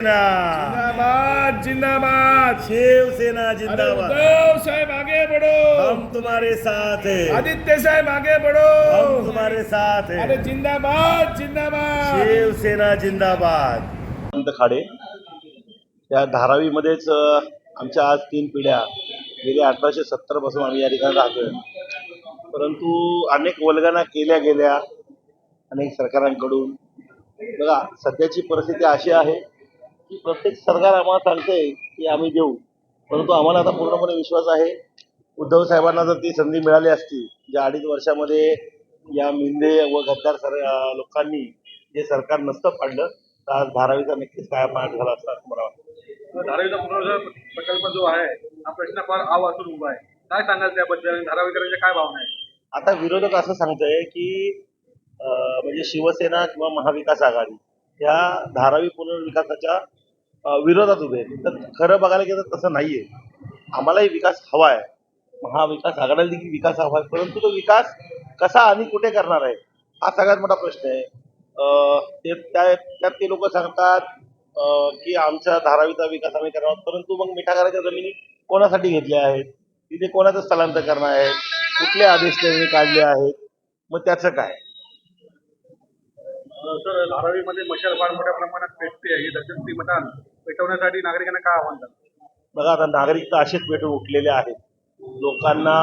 जिंदाबाद जिंदाबाद. शिवसेना अरे जिंदाबाद उद्धव साहेब आगे बढ़ो. हम तुम्हारे साथ हैं. आदित्य साहेब आगे बढ़ो. हम तुम्हारे साथ अरे हैं जिंदाबाद जिंदाबाद. शिवसेना जिंदाबाद. अनंत खाडे. या धारावीमध्येच आमच्या आज तीन पिढ्या गेल्या अठराशे सत्तरपासून आम्ही या ठिकाणी राहतोय. परंतु अनेक वल्गना केल्या गेल्या अनेक सरकारांकडून. बघा सध्याची परिस्थिती अशी आहे की प्रत्येक सरकार आम्हाला सांगतंय की आम्ही देऊ. परंतु आम्हाला आता पूर्णपणे विश्वास आहे. उद्धव साहेबांना जर ती संधी मिळाली असती ज्या अडीच वर्षामध्ये या मिंदे व गद्दार सर लोकांनी जे सरकार नसतं पाडलं तर आज धारावीचा नक्कीच कायापालट झाला असता असं मला वाटतं. धारावीचा पुनर्वसन प्रकल्प जो आहे हा प्रश्न फार आव असून उभा आहे. काय सांगाल त्याबद्दल आणि धारावीकरांच्या काय भावना आहे आता विरोधक असं सांगतोय की म्हणजे शिवसेना किंवा महाविकास आघाडी या धारावी पुनर्विकासाच्या विरोधात उभे आहेत. तर खरं बघायला गेलं तर तसं नाहीये. आम्हालाही विकास हवा आहे. महाविकास आघाडीला देखील विकास हवा आहे. परंतु तो विकास कसा आणि कुठे करणार आहे हा सगळ्यात मोठा प्रश्न आहे. ते त्या- त्यात ते लोक सांगतात की आमच्या धारावीचा विकास आम्ही करणार आहोत. परंतु मग मिठागराच्या जमिनी कोणासाठी घेतल्या आहेत? तिथे कोणाचं स्थलांतर करणार आहे कुठले आदेश त्यांनी काढले आहेत? मग त्याचं काय? तर धारावीमध्ये मशाल फार मोठ्या प्रमाणात पेटते आहे. हे दक्षिण मतदान पेटवण्यासाठी नागरिकांना काय आव्हान द्याल बघा आता नागरिक तर असेच पेटून उठलेले आहेत. लोकांना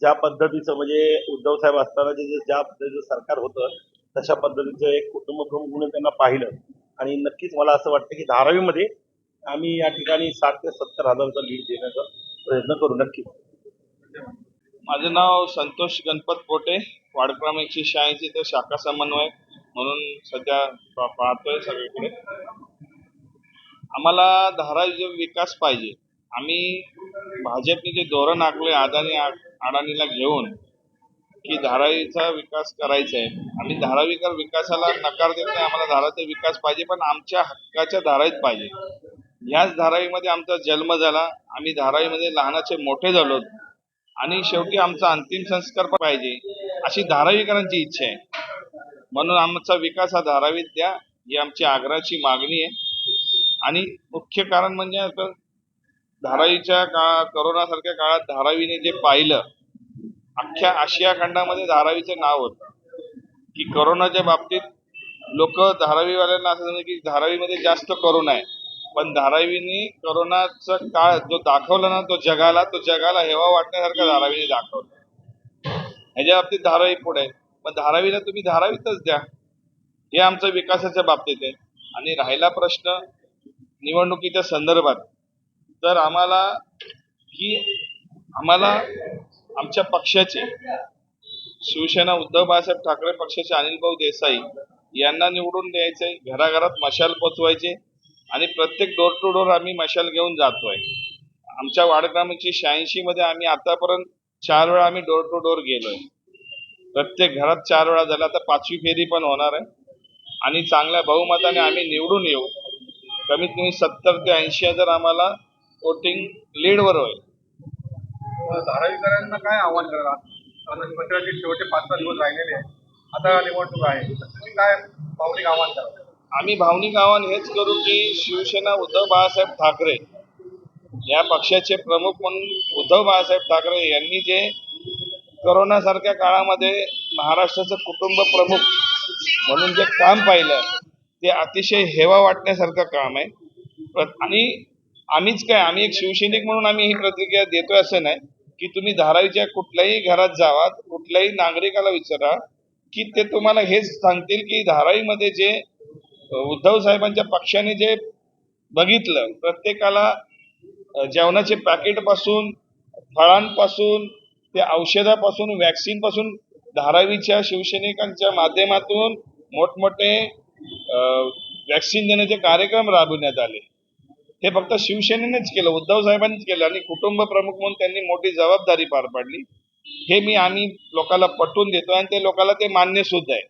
ज्या पद्धतीचं म्हणजे उद्धव साहेब असताना जे जे- ज्या पद्धतीचं सरकार होतं तशा पद्धतीचं एक कुटुंब प्रमुख म्हणून त्यांना पाहिलं. आणि नक्कीच मला असं वाटतं की धारावीमध्ये आम्ही या ठिकाणी साठ ते सत्तर हजारचा लीड देण्याचा प्रयत्न करू नक्कीच. माझं नाव संतोष गणपत पोटे. वाडक्रम एकशे शहाऐंशी ते शाखा समन्वय म्हणून सध्या पा- पाहतोय सगळीकडे. आम्हाला धारावी विकास पाहिजे. आम्ही भाजपने जे धोरण आखले अदानी आ- अडाणीला घेऊन की धारावीचा विकास करायचा आहे. आम्ही धारावीकर विकासाला नकार देत नाही आम्हाला धाराचा विकास पाहिजे पण आमच्या हक्काच्या धारावीत पाहिजे. ह्याच धारावीमध्ये आमचा जन्म झाला. आम्ही धारावीमध्ये लहानाचे मोठे झालो. आणि शेवटी आमचा अंतिम संस्कार पाहिजे अशी धारावीकरांची इच्छा आहे. म्हणून आमचा विकास हा धारावीत द्या ही आमची आग्रहाची मागणी आहे. आणि मुख्य कारण म्हणजे आता धारावीच्या काळा करोनासारख्या काळात धारावीने जे पाहिलं अख्ख्या आशिया खंडामध्ये धारावीचं नाव होतं. की करोनाच्या बाबतीत लोक धारावीवाल्यांना असं की धारावीमध्ये जास्त करोना आहे. पण धारावीने करोनाचा काळ जो दाखवला ना तो जगाला तो जगाला हेवा वाटण्यासारखा धारावीने दाखवला. ह्याच्या बाबतीत धारावी पुढे. पण धारावीला तुम्ही धारावीतच द्या. हे आमचं विकासाच्या बाबतीत आहे. आणि राहिला प्रश्न निवडणुकीच्या संदर्भात. तर आम्हाला ही आम्हाला आमच्या पक्षाचे शिवसेना उद्धव बाळासाहेब ठाकरे पक्षाचे अनिल भाऊ देसाई यांना निवडून द्यायचंय. घराघरात मशाल पोचवायचे. आणि प्रत्येक डोर टू डोर आम्ही मशाल घेऊन जातोय. आमच्या वाडग्रामची शहाऐंशी मध्ये आम्ही आतापर्यंत चार वेळा आम्ही डोर टू डोर गेलोय. प्रत्येक घरात चार वेळा झाला आता पाचवी फेरी पण होणार आहे. आणि चांगल्या बहुमताने आम्ही निवडून येऊ. कमीत कमी सत्तर ते ऐंशी हजार आम्हाला वोटिंग लीडवर होईल. धारावीकरांना काय आव्हान करणार? शेवटचे पाच सहा दिवस राहिलेले आता निवडणूक आहे. काय भावनिक आव्हान करा आम्ही भावनिक आव्हान हेच करू की शिवसेना उद्धव बाळासाहेब ठाकरे या पक्षाचे प्रमुख म्हणून उद्धव बाळासाहेब ठाकरे यांनी जे करोनासारख्या काळामध्ये महाराष्ट्राचं कुटुंब प्रमुख म्हणून जे काम पाहिलं ते अतिशय हेवा वाटण्यासारखं काम आहे. आणि आम्हीच काय आम्ही एक शिवसैनिक म्हणून आम्ही ही प्रतिक्रिया देतोय असं नाही की तुम्ही धारावीच्या कुठल्याही घरात जावा कुठल्याही नागरिकाला विचारा की ते तुम्हाला हेच सांगतील की धारावीमध्ये जे उद्धव साहेबांच्या पक्षाने जे बघितलं प्रत्येकाला जेवणाचे पॅकेटपासून फळांपासून ते औषधापासून वॅक्सिनपासून धारावीच्या शिवसैनिकांच्या माध्यमातून मोठमोठे वॅक्सिन देण्याचे कार्यक्रम राबविण्यात आले. हे फक्त शिवसेनेनेच केलं उद्धव साहेबांनीच केलं आणि कुटुंब प्रमुख म्हणून त्यांनी मोठी जबाबदारी पार पाडली. हे मी आम्ही लोकांना पटवून देतो आणि ते लोकांना ते मान्य सुद्धा आहे.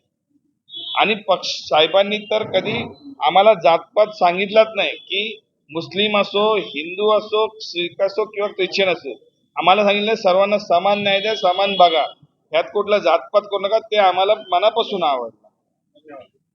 आणि पक्ष साहेबांनी तर कधी आम्हाला जातपात सांगितलाच नाही की मुस्लिम असो हिंदू असो शीख असो किंवा ख्रिश्चन असो. आम्हाला सांगितलं सर्वांना समान न्याय द्या समान बघा. ह्यात कुठला जातपात करू नका ते आम्हाला मनापासून आवडलं